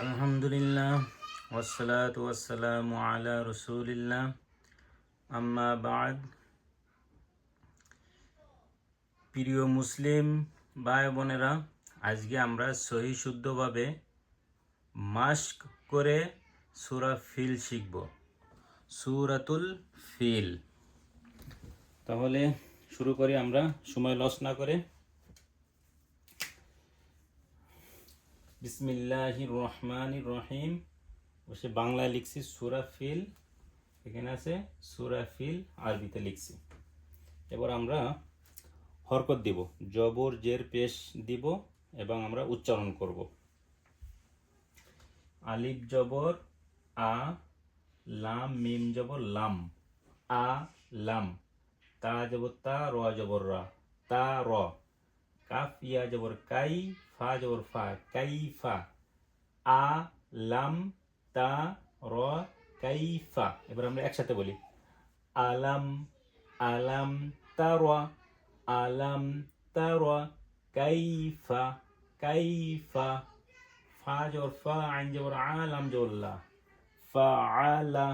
আলহামদুলিল্লাহ, ওয়াসসালাতু ওয়াসসালামু আলা রসুলিল্লাহ। আম্মা বাদ। প্রিয় মুসলিম ভাই বোনেরা আজকে আমরা সহি শুদ্ধভাবে মাস্ক করে সুরা ফিল শিখব। সুরাতুল ফিল। তাহলে শুরু করি আমরা, সময় লস না করে। বিসমিল্লাহির রহমানির রহিম। বসে বাংলায় লিখছি সুরা ফিল। এখানে আছে সুরা ফিল, আরবিতে লিখছি। এবার আমরা হরকত দিব, জবর, জের, পেশ দিব এবং আমরা উচ্চারণ করব। আলিফ জবর, আ, লাম, মিম জবর, লাম। আ, লাম। তা জবর, তা, র জবর, রা। তা, র। কাফ, ইয়া জবর, কাই ফা জবর ফা কাই ফা আ লাম তা র কাইফা এবার আমরা একসাথে বলি আলাম আলাম তারা আলাম তারা কাইফা কাইফা ফা জবর ফা আইন জবর আলাম জবরলা ফা আলা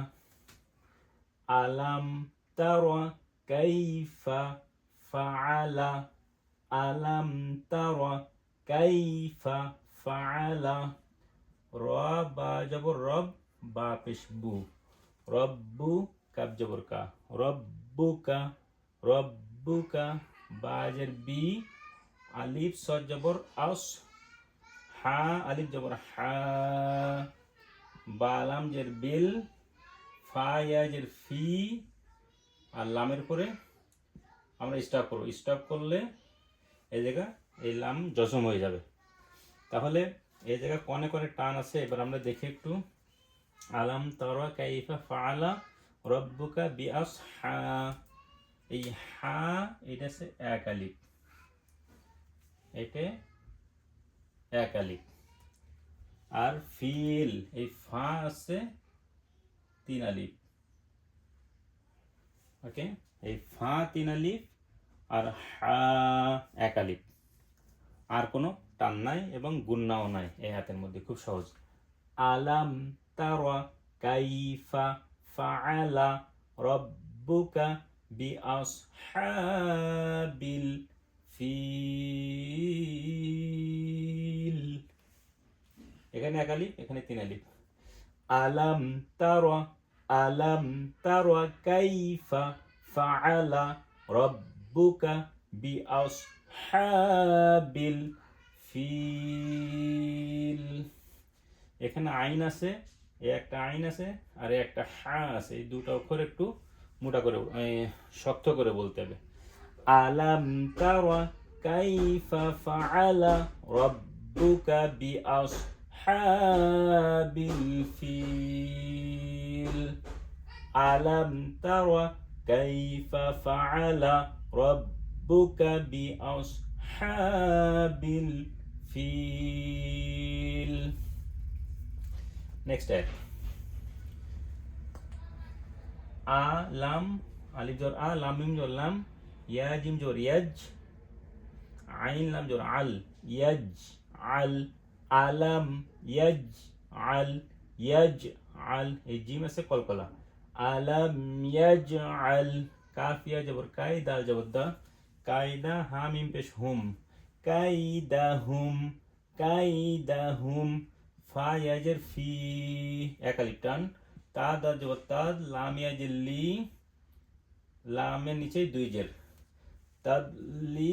আলাম তারা কাইফা ফাআলা আলাম তারা কাইফা ফাআলা র বা জবর রব বা পেশ বু রব্বু কাব জবর কা রব্বুকা রব্বুকা বাজের বি আলিফ সদ জবর আস হা আলিফ জবর হা বালাম বিল ফা ইয়াজের ফি আর লামের পরে আমরা স্টপ করব। স্টপ করলে এই জায়গা এই লাম জসম হয়ে যাবে। তাহলে এই জায়গা কনে কনে টান আছে, এবার আমরা দেখি একটু। আলাম তরা কাইফা ফাআলা রব্বুকা বিয়াস হা এই হা, এটা আছে এক আলিফ। এটা এক আলিফ। আর ফিল, এই ফা আছে তিন আলিফ। ওকে? এই ফা তিন আলিফ, আর হা এক আলিফ। আর কোনো টান নাই এবং গুন্নাও নাই এই হাতের মধ্যে, খুব সহজ। আলাম তারা কাইফা ফাআলা রব্বুকা বিআসহাবিল ফিল। এখানে এক আলিফ, এখানে তিন আলিফ। আলাম তারা আলাম তারা কাইফা ফাআলা রব্বুকা বিআসহাবিল ফিল। এখানে আইন আছে, এ একটা আইন আছে, আর এই একটা হা আছে। এই দুটো অক্ষর একটু মোটা করে শক্ত করে বলতে হবে। আলাম তারা কাইফা ফাআলা রব্বুকা বিআসহাবিল ফিল। আলাম তারা কাইফা ফাআলা রব্বুকা বিআসহাবিল ফিল নেক্সট এক আ লাম আলিফ জোর আ লাম মিম জোর লাম ইয়া জিম জোর ইয়াজ আইন লাম জোর আল ইয়াজ আল আলাম ইয়াজ আল ইয়াজ আল এই জিম আছে কলকলা আলাম ইয়াজ আল কাফিয়া জবর কাই দাল জবর দা কায়দা হা মিম পেশ হুম কাইদা হুম কাইদা হুম ফা ইয়াজের ফি একালিপ টান তা দা জবর তাদ লাম ইয়াজের লি লামের নিচে দুই জের তাদলিল,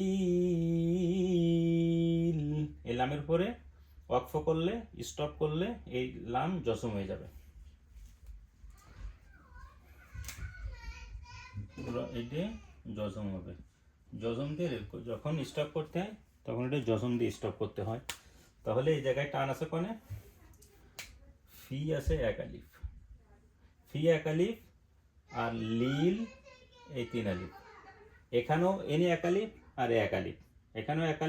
এই লামের পরে ওয়াকফ করলে, স্টপ করলে এই লাম জসম হয়ে যাবে। এটি জজম হবে। জজম দিয়ে যখন স্টপ করতে হয়, তখন এটা জজম দিয়ে স্টপ করতে হয়। তাহলে এই জায়গায় টান আছে কোনে? ফি আছে এক ফি এক আর লিল এই তিন আলিফ। এখানেও এনে এক আর এক এখানেও এক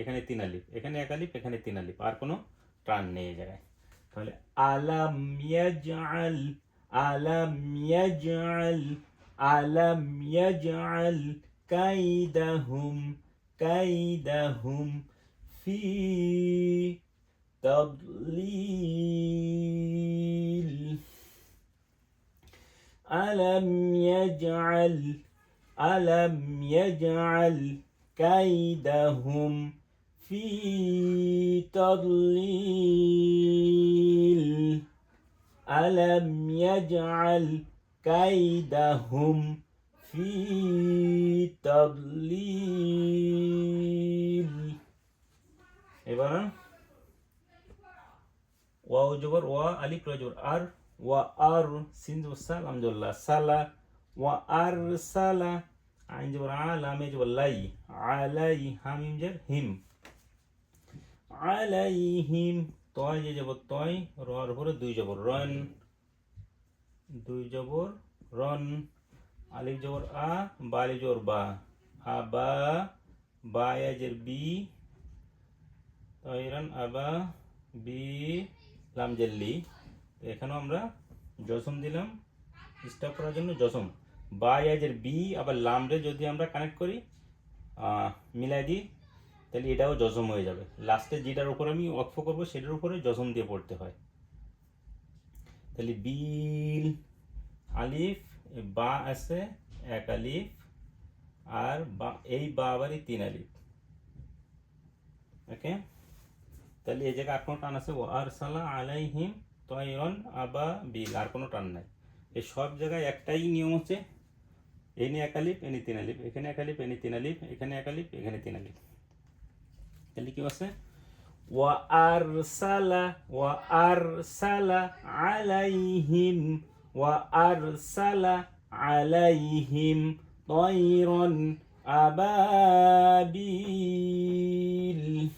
এখানে তিন আলিফ। এখানে এক আলিফ, এখানে তিন আলিফ। আর কোনো টান নেই এই জায়গায়। তাহলে আলাম ইয়াজআল আলাম ইয়াজআল আলাম ইয়াজআল كيدهم كيدهم في تضليل. ألم يجعل ألم يجعل كيدهم في تضليل؟ ألم يجعل كيدهم في تضليل এবার ওয়াও জবর ওয়া আলিফ রা জবর আর ওয়া আর সিন জবর সা লাম জবর লা সালা ওয়া আর সালা আইন জবর আ লামে জবর লাই আলাই হামিম জের হিম আলাইহিম তয় যে জবর তয় রর উপরে দুই জবর রন দুই জবর রন আলিফ জবর আ, বা আলিফ জবর বা। আবা বা ইয়াজের বি তয়রান আবা বি লাম জেল্লি তো এখানেও আমরা জসম দিলাম। স্টপ করার জন্য জসম। বা ইয়াজের বি, আবার লামরে যদি আমরা কানেক্ট করি মিলাই দিই, তাহলে এটাও জসম হয়ে যাবে। লাস্টে যেটার উপর আমি অক্ষ করব, সেটার উপরে জসম দিয়ে পড়তে হয়। তাহলে বিল, আলিফ বা আছে এক আলিফ আর বা, এই বা আবারই তিন আলিফ। ওকে? তাহলে এই জায়গায় আর কোনো টান আছে? ও আর সালা আলাইহিম তয়রন আবা বিল। আর কোনো টান নাই। এই সব জায়গায় একটাই নিয়ম হচ্ছে এনে এক আলিফ এনে তিন আলিফ। এখানে এক আলিফ এনে তিন আলিফ। এখানে এক আলিফ, এখানে তিন আলিফ। তাহলে কি আছে? ওয়া আরসালা ওয়া আরসালা আলাইহিম وأرسل عليهم طيرا أبابيل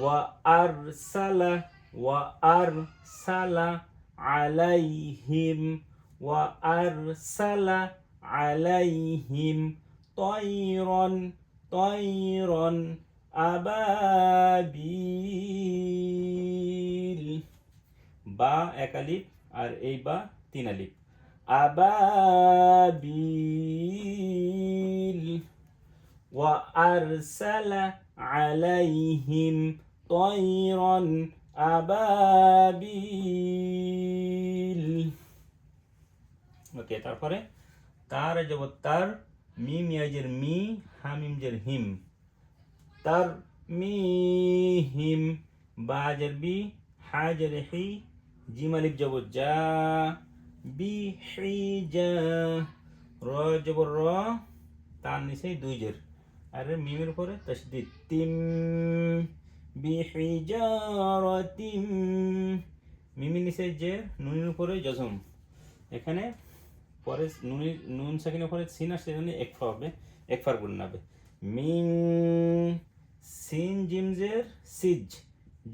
وأرسل وأرسل عليهم وأرسل عليهم طيرا طيرا أبابيل با أكاليب আর এই বা তিন আলিফ আবাবিল وأرسل عليهم طيرا أبابيل ওকে তারপরে তার যাব তার মিম ইয়াজের মি হামিম জের হিম তার মি হিম বাজের বি হাজের হি জিম আলিফ যাব যা, বি যা, র যাব র তার নিচে দুই জের। আর মিমের উপরে তসদিদ। তিম বিহিজারাতিম মিমের নিচে জের, নুনের উপরে জজম এখানে পরে নুনের, নুন সেখানে পরে সিন আসছে সেজন্য একফা হবে একফার গুণ হবে মিং সিন, জিম জের, সিজ।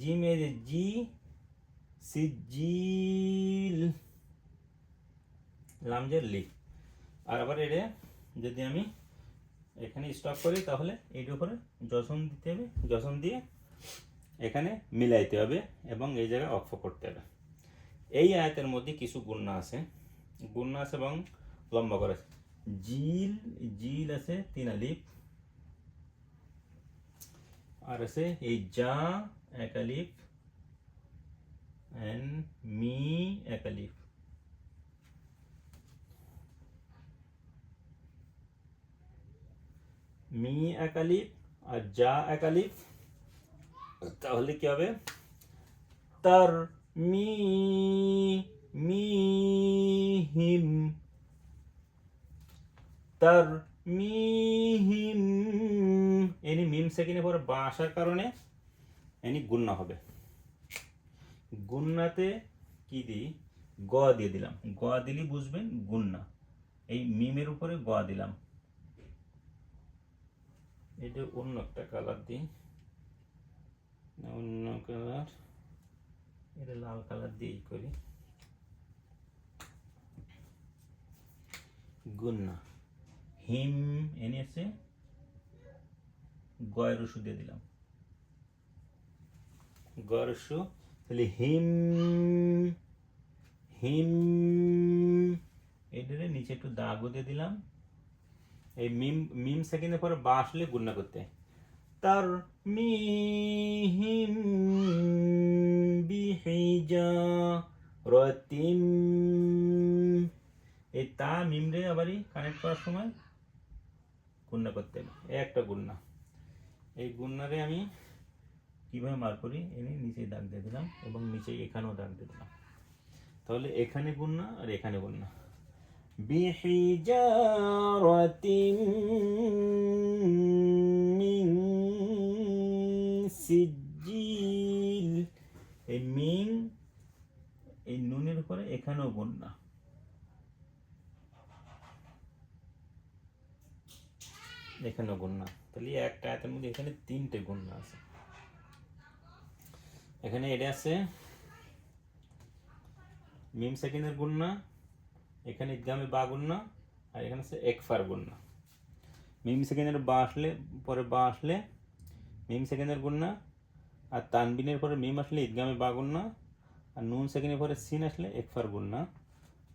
জিম এ যে জি সিজিল। লাম জের লি। আর আবার এটা যদি আমি এখানে স্টপ করি, তাহলে এইটার উপরে জসম দিতে হবে। জসম দিয়ে এখানে মিলাইতে হবে এবং এই জায়গায় অক্ষ করতে হবে। এই আয়াতের মধ্যে কিছু গুণনা আছে। গুণনা আছে এবং লম্বা করে জিল জিল আছে তিন আলিফ। আর আছে এই যা এক আলিফ। এন্ড মি এক আলিফ মি এক আলিফ আর যা এক আলিফ তাহলে কি হবে? তার মি মি, হিম। তার মি, হিম। এনি মিম সেকেন্ডে পরে বা আসার কারণে এনি গুন্না হবে। গুন্নাতে কি দিই? গ দিয়ে দিলাম। গ দিলে বুঝবেন গুন্না। এই মিমের উপরে গ দিলাম। এটা অন্য একটা কালার দিই। অন্য কালার এটা লাল কালার দিয়েই করি। গুন্না। হিম এনেছে। গয়ের ওষুধ দিয়ে দিলাম। গয়ের ওষুধ? তাহলে হিম হিম, এটারে নিচে একটু দাগও দিয়ে দিলাম। এই মিম মিম সেকেন্ডের পরে বা আসলে গুণনা করতে। তার মিহিম বিহিজা রতিম এই তা মিম রে আবারই কানেক্ট করার সময় গুণনা করতে এই একটা গুণনা। এই গুণনারে আমি কিভাবে মার করি এনে নিচে দাগ দিয়ে দিলাম এবং নিচে এখানেও দাগ দিয়ে দিলাম তাহলে এখানে গুণনা আর এখানে গুণনা بحجارة من سجيل এই মিন এই নুনের উপরে এখানেও গুণনা এখানেও গুণনা তাহলে এই একটা আয়াতের মধ্যে এখানে তিনটে গুণনা আছে এখানে এটা আছে। মিম সেকেন্ডের গুণনা, এখানে ইদগামে বা গুণনা, আর এখানে আছে একফার গুণনা। মিম সেকেন্ডের বা আসলে, পরে বা আসলে মিম সেকেন্ডের গুণনা, আর তানবিনের পরে মিম আসলে ইদগামে বা গুণনা, আর নুন সেকেন্ডের পরে সিন আসলে একফার গুণনা।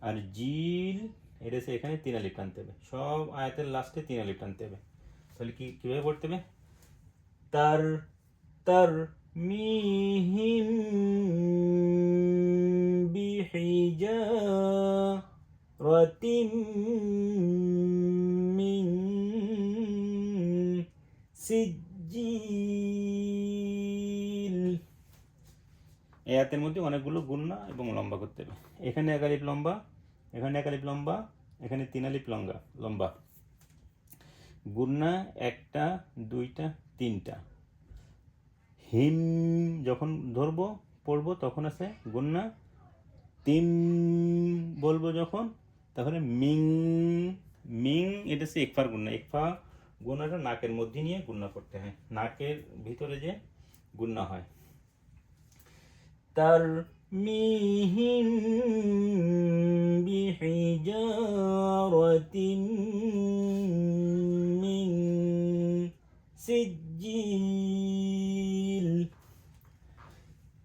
আর জিল, এটা হচ্ছে এখানে তিন আলিফ টানতে হবে। সব আয়াতের লাস্টে তিন আলিফ টানতে হবে। তাহলে কি, কীভাবে পড়তে হবে? তার তার মিহিম বিহিজারাতিম মিন সিজ্জিল। এই আয়াতের মধ্যে অনেকগুলো গুণনা এবং লম্বা করতে হবে। এখানে এক আলিফ লম্বা, এখানে এক আলিফ লম্বা, এখানে তিন আলিফ লম্বা। লম্বা গুণনা একটা, দুইটা, তিনটা। হিম যখন ধরবো, পড়ব, তখন আছে গুন্না। তিন বলব যখন, তাহলে মিং মিং, এটা হচ্ছে একফার গুণনা একফা গুণাটা নাকের মধ্যে নিয়ে গুন্না করতে হয়। নাকের ভিতরে যে গুন্না হয়। তার মিহিম বিহিজারাতিন মিন সিজ্জিল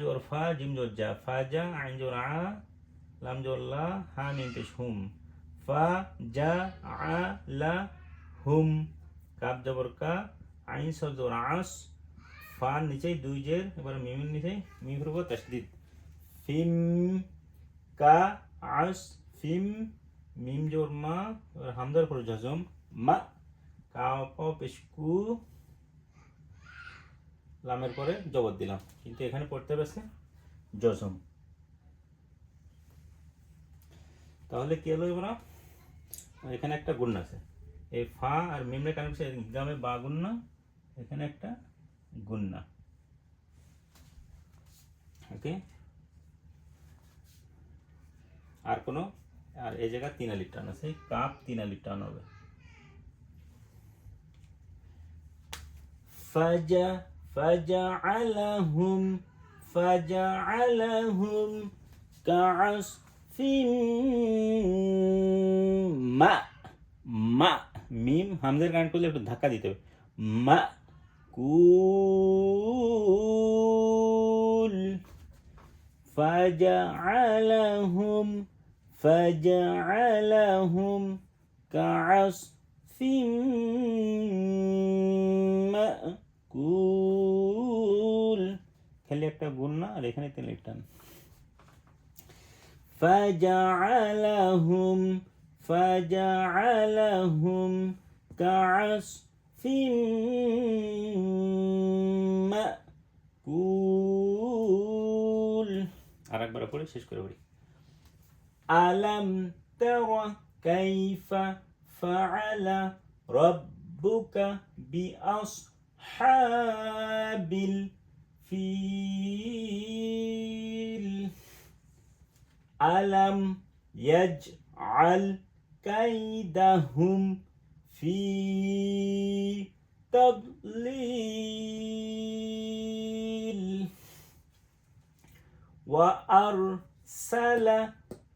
জোর ফা জিম জোর যা ফা যা আইন জোর আ লাম জোর লা হা মিম পেশ হুম ফা যা আ লা হুম কাপ জবর কা আইন সর জোর আস ফা নিচে দুই জের এবার মিমের নিচে মিম করব তসদিদ ফিম কা আস ফিম মিম জোর মা হামদার পর জজম মা কাও পাও পেশ কু লামের পরে জবর দিলাম। কিন্তু এখানে পড়তে হবে আজকে তাহলে কি হলো এবার? এখানে একটা গুণ আছে। এই ফা আর মিমরে কানেকশন হিজামে বা গুণনা এখানে একটা গুণনা ওকে? আর কোনো? আর এই জায়গা তিন আলির টান আছে কাপ তিন আলির টান হবে। ফাজা فجعلهم فجعلهم كعصف ماء মা মিম হামজার গান করলে একটু ধাক্কা দিতে হবে মা কুল فجعلهم فجعلهم كعصف মাকুল খালি একটা গুণ না আর এখানে তিন লিখটান فجعلهم فجعلهم كعصف মাকুল আর একবার পড়ে শেষ করে পড়ি আলাম তারা কাইফা ফাআলা রাব্বুকা حابل فيل. ألم يجعل كيدهم في تضليل. وأرسل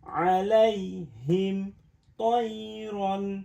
عليهم طيرا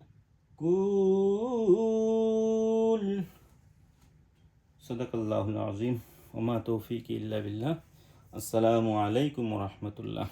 صدق الله العظيم وما توفيقي إلا بالله. السلام عليكم ورحمة الله.